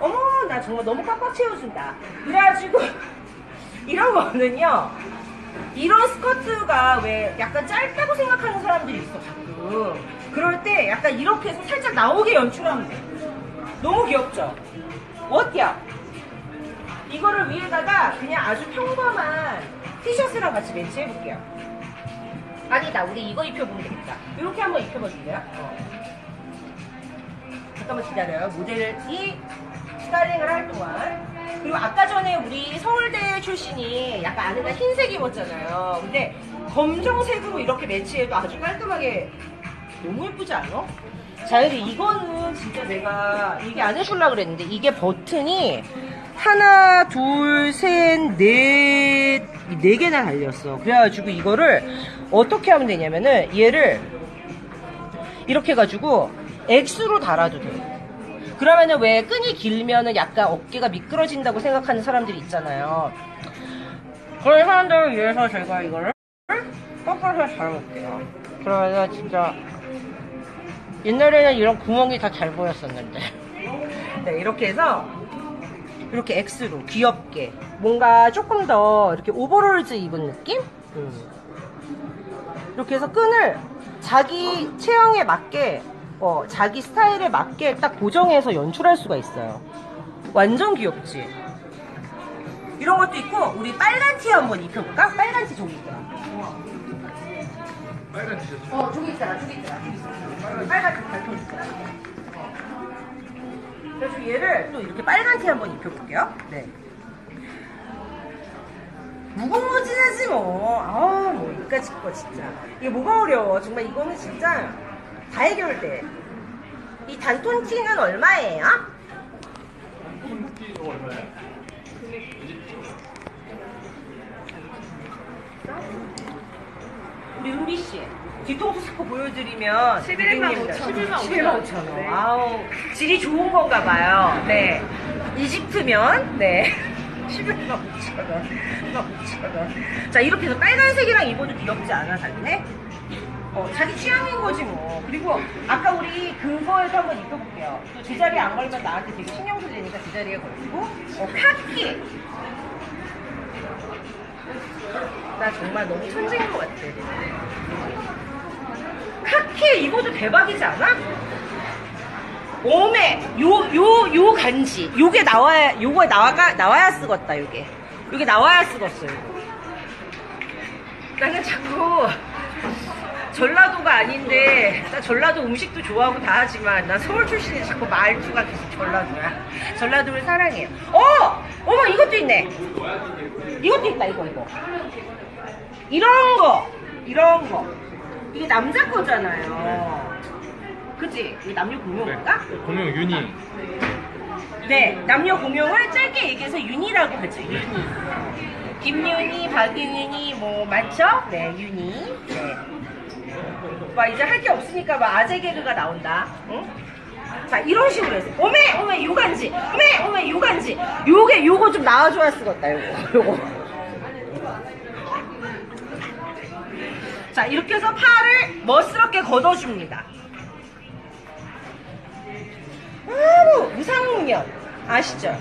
어머 나 정말 너무 꽉꽉 채워준다 그래가지고 이런 거는요 이런 스커트가 왜 약간 짧다고 생각하는 사람들이 있어 가끔 그럴 때 약간 이렇게 해서 살짝 나오게 연출하면 돼 너무 귀엽죠 어때요? 이거를 위에다가 그냥 아주 평범한 티셔츠랑 같이 매치해볼게요 아니다 우리 이거 입혀보면 되겠다 이렇게 한번 입혀봐줄래요? 어. 잠깐만 기다려요. 모델이 스타일링을 할 동안. 그리고 아까 전에 우리 서울대 출신이 약간 안에다 흰색 입었잖아요. 근데 검정색으로 이렇게 매치해도 아주 깔끔하게 너무 예쁘지 않아? 자 근데 이거는 진짜 내가 얘기 안 해줄라 그랬는데 이게 버튼이 하나 둘 셋 넷 네 개나 달렸어. 그래가지고 이거를 어떻게 하면 되냐면은 얘를 이렇게 해가지고 X로 달아도 돼 그러면은 왜 끈이 길면은 약간 어깨가 미끄러진다고 생각하는 사람들이 있잖아요 그런 사람들을 위해서 제가 이거를 거꾸로 해서 달아볼게요 그러면 진짜 옛날에는 이런 구멍이 다 잘 보였었는데 네 이렇게 해서 이렇게 X로 귀엽게 뭔가 조금 더 이렇게 오버롤즈 입은 느낌? 음. 이렇게 해서 끈을 자기 체형에 맞게 어, 자기 스타일에 맞게 딱 고정해서 연출할 수가 있어요. 완전 귀엽지? 이런 것도 있고 우리 빨간 티 한번 입혀볼까? 빨간 티 저기 있더라. 빨간 티셔츠. 어 저기 있더라 저기 있더라 저기 있더라 빨간 티 발톱 있더라 어. 그래서 얘를 또 이렇게 빨간 티 한번 입혀볼게요. 네. 무궁무진하지 뭐. 아우 뭐 이까짓 거 진짜. 이게 뭐가 어려워? 정말 이거는 진짜 다 해결돼 이 단톤 티는 얼마예요? 우리 은비 씨 뒤통수 스포 보여드리면 11만 5천 원. 11만 11만 5천 원. 네. 아우 질이 좋은 건가 봐요. 네. 이집트면 네. 11만 5천 원. 11만 5천 원. 자 이렇게 해서 빨간색이랑 입어도 귀엽지 않아 자기네? 어, 자기 취향인 거지 뭐. 그리고 아까 우리 그거에서 한번 입혀볼게요. 또 제자리에 안 걸면 나한테 되게 신경 쓰이니까 제자리에 걸리고 어, 카키. 나 정말 너무 천재인 것 같아. 카키에 입어도 대박이지 않아? 오메 요 요 요 간지 요게 나와야 요거 나와가 나와야 쓰겄다 요게 요게 나와야 쓰겄어 요거 나는 자꾸 전라도가 아닌데 나 전라도 음식도 좋아하고 다 하지만 난 서울 출신이 자꾸 말투가 계속 전라도야 전라도를 사랑해요 어 어머 이것도 있네 이것도 있다 이거 이거 이런 거 이런 거 이게 남자 거잖아요 그치? 이게 남녀 공용인가? 공용 유니. 네, 남녀 공용을 짧게 얘기해서 윤이라고 하죠. 윤이. 김윤이, 박윤이, 뭐 맞죠? 네, 윤이. 네. 막 이제 할 게 없으니까 막 아재 개그가 나온다. 응? 자, 이런 식으로 해서 오메, 오메, 요간지, 오메, 오메, 요간지. 요게 요거 좀 나와줘야 쓰겠다. 요거, 요거. 자, 이렇게 해서 팔을 멋스럽게 걷어줍니다. 아무 무상무념 아시죠?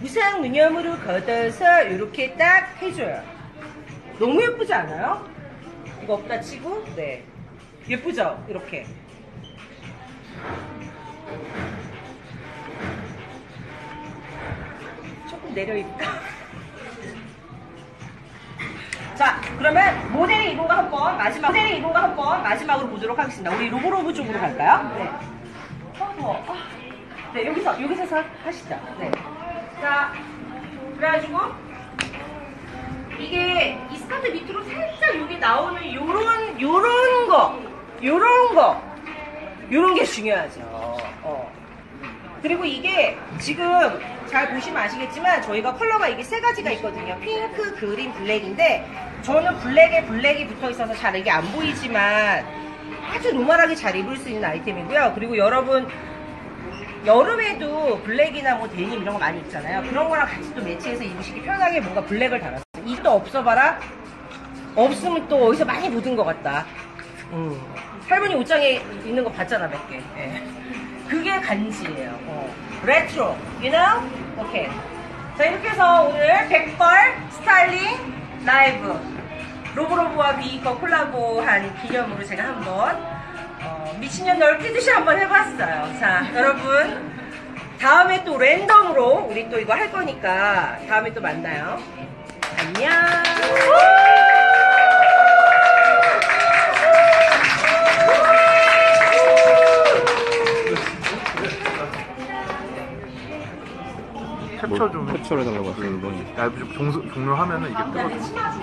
무상무념으로 걷어서 이렇게 딱 해줘요. 너무 예쁘지 않아요? 이거 없다 치고 네 예쁘죠? 이렇게 조금 내려 입을까? 자, 그러면 모델의 이동과 한번 마지막 모델의 이동과 한번 마지막으로 보도록 하겠습니다. 우리 로보로브 쪽으로 갈까요? 네. 네, 여기서 여기서 서 하시죠. 네. 자, 그래가지고 이게 이 스커트 밑으로 살짝 나오는 요런 요런 거, 요런 거, 요런 게 중요하죠. 어. 그리고 이게 지금 잘 보시면 아시겠지만 저희가 컬러가 이게 세 가지가 있거든요. 핑크, 그린, 블랙인데 저는 블랙에 블랙이 붙어 있어서 잘 이게 안 보이지만 아주 노멀하게 잘 입을 수 있는 아이템이고요. 그리고 여러분 여름에도 블랙이나 뭐 데님 이런 거 많이 입잖아요. 그런 거랑 같이 또 매치해서 입으시기 편하게 뭔가 블랙을 달았어요. 이도 없어봐라. 없으면 또 어디서 많이 묻은 것 같다. 음. 할머니 옷장에 있는 거 봤잖아 몇 개. 예. 그게 간지예요. 어. 레트로, you know? 오케이. 자 이렇게 해서 오늘 백벌 스타일링 라이브 로브로브와 비거 콜라보한 기념으로 제가 한번 어, 미친년 넓히듯이 한번 해봤어요. 자 여러분 다음에 또 랜덤으로 우리 또 이거 할 거니까 다음에 또 만나요. 안녕. 캡처 좀 캡처를 해달라고 하시는 분. 라이브 좀 종료, 종료하면은 이게 뜨거든.